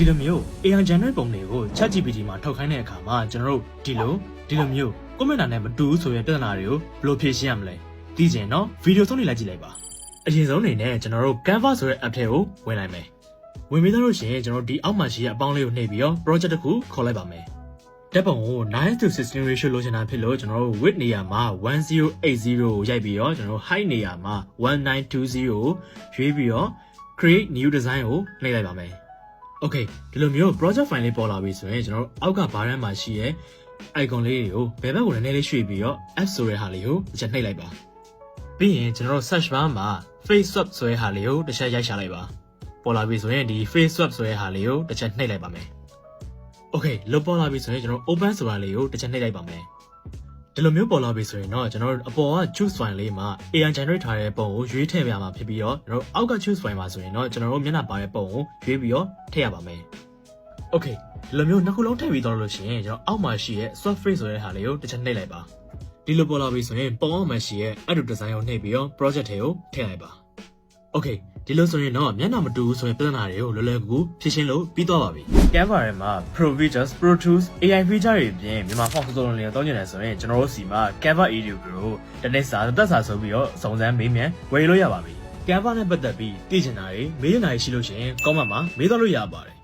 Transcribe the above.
ဒီလိုမျိုး AI generate ပုံတွေကို ChatGPT မှာထောက်ခိုင်းတဲ့အခါမှာကျွန်တော်တို့ဒီလိုဒီလိုမျိုး comment နဲ့မတူဘူးဆိုရင်ပြဿနာတွေကိုဘယ်လိုဖြေရှင်းရမလဲသိချင်တော့ဗီဒီယိုဆုံးနေလိုက်ကြည့်လိုက်ပါအရင်ဆုံးအနေနဲ့ကျွန်တော်တို့ Canva ဆိုတဲ့ app ထဲကိုဝင်လိုက်မယ်ဝင်ပြီးတော့လို့ရှိရင်ကျွန်တော်တို့ဒီအောက်မှာရှိတဲ့အပေါင်းလေးကိုနှိပ်ပြီးတော့ project တစ်ခုခေါ်လိုက်ပါမယ်တက်ပုံကို9 to 16 ratio လိုချင်တာဖြစ်လို့ကျွန်တော်တို့ width နေရာမှာ1080ကိုရိုက်ပြီးတော့ကျွန်တော်တို့ height နေရာမှာ1920ကိုရွေးပြီးတော့ create new design ကိုနှိပ်လိုက်ပါမယ် Okay ဒီလိုမျိုး project file လေးပေါ်လာပြီဆိုရင်ကျွန်တော်တို့အောက်ကဘားရမ်းမှာရှိရဲ့ icon လေးတွေကိုဘယ်ဘက်ကိုနည်းနည်းလေးရွှေ့ပြီးတော့ app ဆိုတဲ့ဟာလေးကိုတစ်ချက်နှိပ်လိုက်ပါပြီးရင်ကျွန်တော်တို့ search bar မှာ face swap ဆိုတဲ့ဟာလေးကိုတစ်ချက်ရိုက်ရှာလိုက်ပါပေါ်လာပြီဆိုရင်ဒီ face swap ဆိုတဲ့ဟာလေးကိုတစ်ချက်နှိပ်လိုက်ပါမယ် Okay လောပေါ်လာပြီဆိုရင်ကျွန်တော် open ဆိုတာလေးကိုတစ်ချက်နှိပ်လိုက်ပါမယ် ဒီလိုမျိုးပေါ်လာပြီဆိုရင်တော့ကျွန်တော်တို့အပေါ်က choose file လေးမှာ AI generate ထားတဲ့ပုံကိုရွေးထည့်ပြရမှာဖြစ်ပြီးတော့ကျွန်တော်တို့အောက်က choose file မှာဆိုရင်တော့ကျွန်တော်တို့မျက်နှာပါတဲ့ပုံကိုရွေးပြီးတော့ထည့်ရပါမယ်။ Okay ဒီလိုမျိုးနှစ်ခုလုံးထည့်ပြီးတော့လို့ရှိရင်ကျွန်တော်အောက်မှာရှိတဲ့ soft face ဆိုတဲ့ဟာလေးကိုတစ်ချက်နှိပ်လိုက်ပါ။ဒီလိုပေါ်လာပြီဆိုရင်ပုံအောက်မှာရှိတဲ့ add to design ကိုနှိပ်ပြီးတော့ project ထဲကိုထည့်လိုက်ပါ။ Okay ဒီလိုဆိုရင်တော့မျက်နှာမတူဘူးဆိုရင်ပြဿနာတွေကိုလွယ်လွယ်ကူကူဖြေရှင်းလို့ပြီးသွားပါပြီ။ Canva ထဲမှာ Pro Features, Pro Tools, AI feature တွေအပြင်မြန်မာ font စုံစုံလင်လင်တောင်းကျင်တယ်ဆိုရင်ကျွန်တော်တို့စီမှာ Canva Edu Pro တနေ့စာသက်စာဆိုပြီးတော့စုံစမ်းမေးမြန်းဝယ်လို့ရပါပြီ။ Canva နဲ့ပတ်သက်ပြီးသိချင်တာတွေမေးချင်တာတွေရှိလို့ရှိရင် comment မှာမေးတော့လို့ရပါတယ်